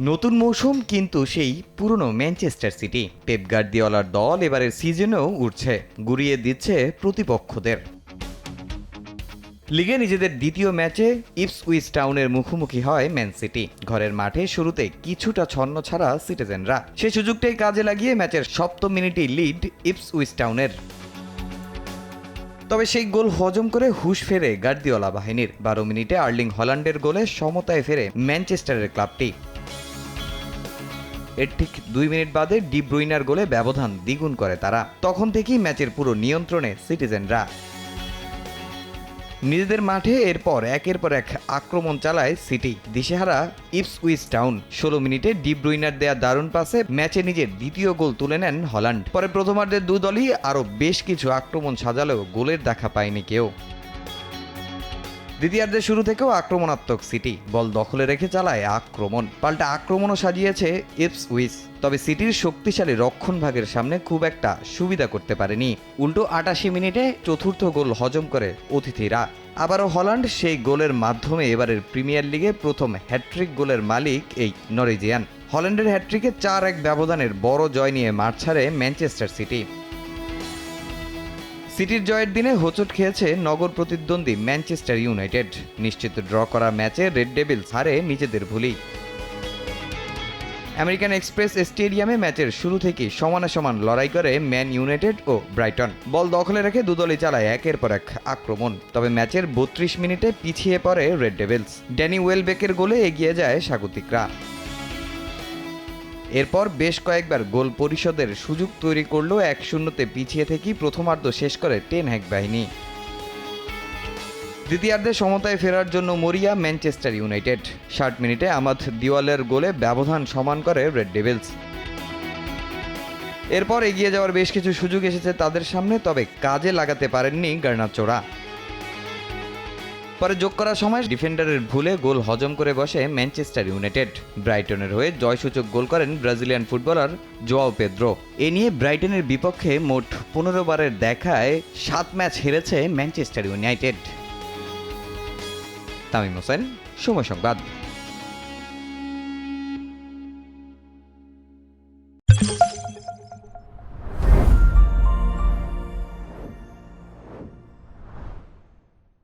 নতুন মৌসুম কিন্তু সেই পুরনো ম্যানচেস্টার সিটি। পেপ গার্দিওলার দল এবারের সিজনেও উঠছে, গুড়িয়ে দিচ্ছে প্রতিপক্ষদের। লিগে নিজেদের দ্বিতীয় ম্যাচে ইপস ইপসউইচ টাউনের মুখোমুখি হয় ম্যান সিটি। ঘরের মাঠে শুরুতে কিছুটা ছন্ন ছাড়া সিটিজেনরা। সেই সুযোগটাই কাজে লাগিয়ে ম্যাচের সপ্তম মিনিটেই লিড ইপসউইচ টাউনের। তবে সেই গোল হজম করে হুশ ফেরে গার্দিওলা বাহিনীর। বারো মিনিটে আর্লিং হল্যান্ডের গোলে সমতায় ফেরে ম্যানচেস্টারের ক্লাবটি। এর ঠিক দুই মিনিট বাদে ডি ব্রুইনার গোলে ব্যবধান দ্বিগুণ করে তারা। তখন থেকেই ম্যাচের পুরো নিয়ন্ত্রণে সিটিজেনরা। নিজেদের মাঠে এরপর একের পর এক আক্রমণ চালায় সিটি। দিশেহারা ইপসউইচ টাউন। ষোলো মিনিটে ডি ব্রুইনার দেয়া দারুণ পাসে ম্যাচে নিজের দ্বিতীয় গোল তুলে নেন হল্যান্ড। পরে প্রথমার্ধের দু দলই আরও বেশ কিছু আক্রমণ সাজালেও গোলের দেখা পায়নি কেউ। দ্বিতীয়ার্ধের শুরু থেকেও আক্রমণাত্মক সিটি। বল দখলে রেখে চালায় আক্রমণ। পাল্টা আক্রমণও সাজিয়েছে ইপস উইস। তবে সিটির শক্তিশালী রক্ষণ ভাগের সামনে খুব একটা সুবিধা করতে পারেনি। উল্টো আটাশি মিনিটে চতুর্থ গোল হজম করে অতিথিরা। আবারও হল্যান্ড সেই গোলের মাধ্যমে এবারের প্রিমিয়ার লিগে প্রথম হ্যাট্রিক গোলের মালিক এই নরিজিয়ান। হল্যান্ডের হ্যাট্রিকে চার এক ব্যবধানের বড় জয় নিয়ে মাঠ ছাড়ে ম্যানচেস্টার সিটি। সিটির জয়ের দিনে হোঁচট খেয়েছে নগর প্রতিদ্বন্দ্বী ম্যানচেস্টার ইউনাইটেড। নিশ্চিত ড্র করা ম্যাচে রেড ডেভিলস হারে নিজেদের ভুলি আমেরিকান এক্সপ্রেস স্টেডিয়ামে ম্যাচের শুরু থেকেই সমানে সমান লড়াই করে ম্যান ইউনাইটেড ও ব্রাইটন। বল দখলে রেখে দুদলই চালায় একের পর এক আক্রমণ। তবে ম্যাচের বত্রিশ মিনিটে পিছিয়ে পড়ে রেড ডেভিলস। ড্যানি ওয়েলবেকের গোলে এগিয়ে যায় স্বাগতিকরা। এরপর বেশ কয়েকবার গোল পরিশোধের সুযোগ তৈরি করলেও এক শূন্যতে পিছিয়ে থেকেই প্রথমার্ধ শেষ করে টেন হ্যাক বাহিনী। দ্বিতীয়ার্ধে সমতায় ফেরার জন্য মরিয়া, ম্যানচেস্টার ইউনাইটেড। ষাট মিনিটে আমাদ দিওয়ালের গোলে ব্যবধান সমান করে রেড ডেভিলস। এরপর এগিয়ে যাওয়ার বেশ কিছু সুযোগ এসেছে তাদের সামনে, তবে কাজে লাগাতে পারেননি গার্নাচোরা পরে যোগ করার সময় ডিফেন্ডারের ভুলে গোল হজম করে বসে ম্যানচেস্টার ইউনাইটেড। ব্রাইটনের হয়ে জয়সূচক গোল করেন ব্রাজিলিয়ান ফুটবলার জোয়াও পেদ্রো। এ নিয়ে ব্রাইটনের বিপক্ষে মোট পনেরো বারের দেখায় সাত ম্যাচ হেরেছে ম্যানচেস্টার ইউনাইটেড। তামিম হোসেন, সময় সংবাদ।